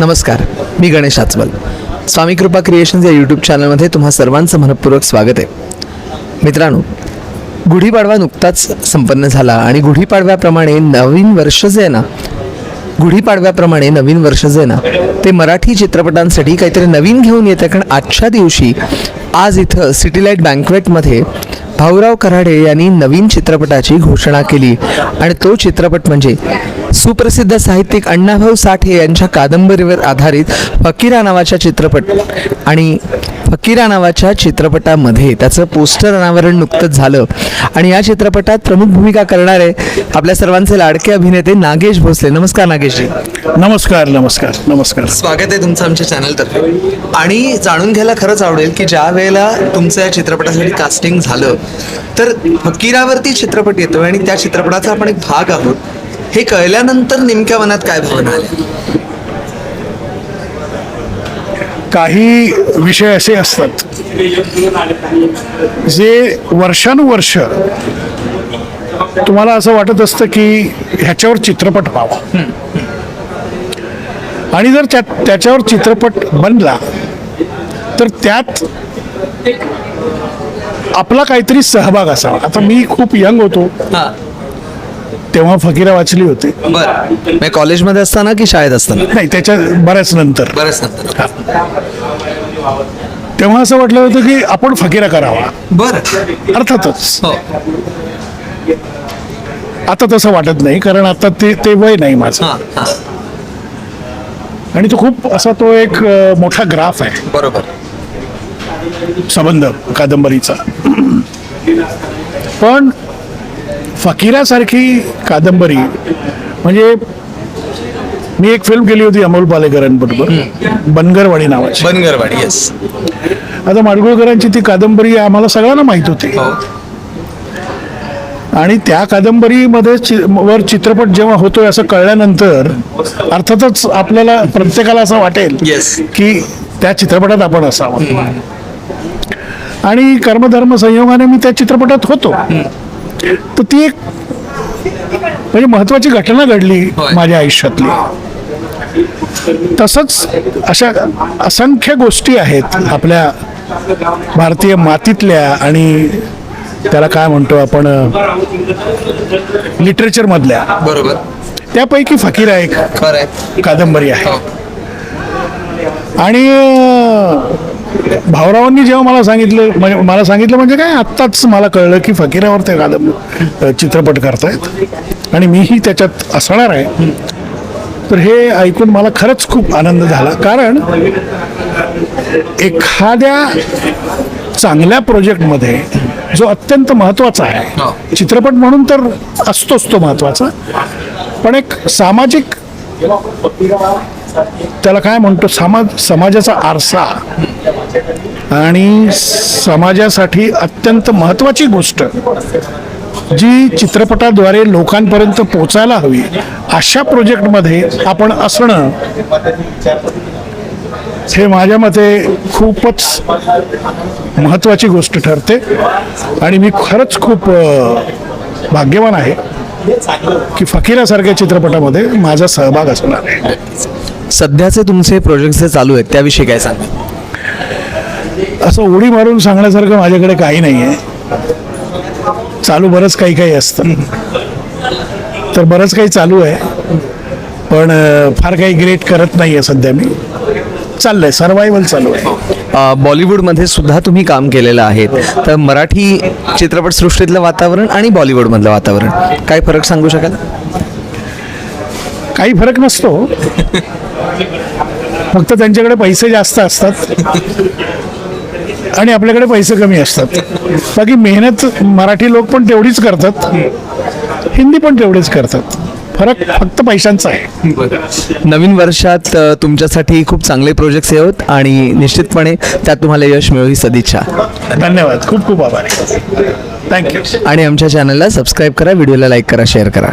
नमस्कार मी गणेश आचमल. स्वामी कृपा क्रिएशन्स या यूट्यूब चॅनलमध्ये तुम्हा सर्वांचं मनपूर्वक स्वागत आहे. मित्रांनो गुढीपाडवा नुकताच संपन्न झाला आणि गुढीपाडव्याप्रमाणे नवीन वर्ष जे आहे ना गुढीपाडव्याप्रमाणे नवीन वर्ष जे आहे ना ते मराठी चित्रपटांसाठी काहीतरी नवीन घेऊन येतं. कारण आजच्या दिवशी आज इथं सिटीलाईट बँकवेटमध्ये भाऊराव कराडे यांनी नवीन चित्रपटाची घोषणा केली. आणि तो चित्रपट म्हणजे सुप्रसिद्ध साहित्यिक अण्णाभाऊ साठे यांच्या कादंबरीवर आधारित फकीरा नावाचा चित्रपट. आणि फकीरा नावाच्या चित्रपटामध्ये त्याचं पोस्टर अनावरण नुकतंच झालं. आणि या चित्रपटात प्रमुख भूमिका करणारे आपल्या सर्वांचे लाडके अभिनेते नागेश भोसले. नमस्कार नागेशजी. नमस्कार नमस्कार नमस्कार. स्वागत आहे तुमचं आमच्या चॅनलतर्फे. आणि जाणून घ्यायला खरंच आवडेल की ज्या वेळेला तुमचं या चित्रपटासाठी कास्टिंग झालं तर फकीरावरती चित्रपट येतोय आणि त्या चित्रपटाचा आपण एक भाग आहोत. हे कळल्यानंतर नेमक्या मनात काय भावना आल्या? काही विषय असे असतात जे वर्षानुवर्ष तुम्हाला असं वाटत असतं की ह्याच्यावर चित्रपट व्हावा. आणि जर त्या त्याच्यावर चित्रपट बनला तर त्यात आपला काहीतरी सहभाग असावा. आता मी खूप यंग होतो. तेव्हा फकीरा वाचली होती. बरं. कॉलेजमध्ये असताना की शाळेत असताना? नाही त्याच्या बऱ्याच नंतर. बरंच नंतर. तेव्हा असं वाटलं होतं की आपण फकीरा करावा. बरं. अर्थातच. हो. आता तसं वाटत नाही कारण आता ते ते वय नाही माझं. आणि तो खूप असा तो एक मोठा ग्राफ आहे. बरोबर. संबंध कादंबरीचा. पण फकीरासारखी कादंबरी. म्हणजे मी एक फिल्म केली होती अमोल पालेकरांबरोबर. बनगरवाडी नावाची. बनगरवाडी येस आता माडगुळकरांची ती कादंबरी आम्हाला सगळ्यांना माहीत होती. हो. आणि त्या कादंबरीमध्ये चि वर चित्रपट जेव्हा होतोय असं कळल्यानंतर अर्थातच आपल्याला प्रत्येकाला असं वाटेल की त्या चित्रपटात आपण असावं. आणि कर्मधर्म संयोगाने मी त्या चित्रपटात होतो. तर ती एक म्हणजे महत्वाची घटना घडली. माझ्या आयुष्यातली. तसंच अशा असंख्य गोष्टी आहेत आपल्या भारतीय मातीतल्या आणि त्याला काय म्हणतो आपण लिटरेचर मधल्या. बरोबर. त्यापैकी फकीरा एक कादंबरी आहे. हो. आणि भाऊरावांनी जेव्हा मला सांगितलं म्हणजे मला सांगितलं म्हणजे काय आत्ताच मला कळलं की फकीरावर ते कादंब चित्रपट करतायत. आणि मीही त्याच्यात असणार आहे. तर हे ऐकून मला खरंच खूप आनंद झाला. कारण एखाद्या चांगल्या प्रोजेक्टमध्ये जो अत्यंत महत्त्वाचा आहे हो. चित्रपट म्हणून तर असतोच तो महत्त्वाचा पण एक सामाजिक त्याला काय म्हणतो? समाज समाजाचा आरसा आणि समाजासाठी अत्यंत महत्त्वाची गोष्ट जी चित्रपटाद्वारे लोकांपर्यंत पोचायला हवी अशा प्रोजेक्टमध्ये आपण असणं हे माझ्या मते खूपच महत्त्वाची गोष्ट ठरते आणि मी खरंच खूप भाग्यवान आहे की फकीरासारख्या चित्रपटामध्ये माझा सहभाग असणार आहे. सध्याचे तुमचे प्रोजेक्ट जे चालू आहेत त्याविषयी काय सांगा असं उडी मारून सांगण्यासारखं माझ्याकडे काही नाही आहे चालू बरंच काही काही असतं. तर बरंच काही चालू आहे. पण फार काही ग्रेट करत नाही आहे सध्या मी. चाललंय सर्वायवल चालू आहे. बॉलिवूडमध्ये सुद्धा तुम्ही काम केलेलं आहे. तर मराठी चित्रपटसृष्टीतलं वातावरण आणि बॉलिवूडमधलं वातावरण काय फरक सांगू शकाल? काही फरक नसतो. फक्त त्यांच्याकडे पैसे जास्त असतात. आणि आपल्याकडे पैसे कमी असतात. बाकी मेहनत मराठी लोक पण तेवढीच करतात. हिंदी पण तेवढेच करतात. फरक फक्त पैशांचा आहे. नवीन वर्षात तुमच्यासाठी खूप चांगले प्रोजेक्ट्स येत आणि निश्चितपणे त्यात तुम्हाला यश मिळो ही सदिच्छा. धन्यवाद. खूप खूप आभार. थँक्यू आणि आमच्या चॅनलला सबस्क्राईब करा व्हिडिओला लाईक करा शेअर करा.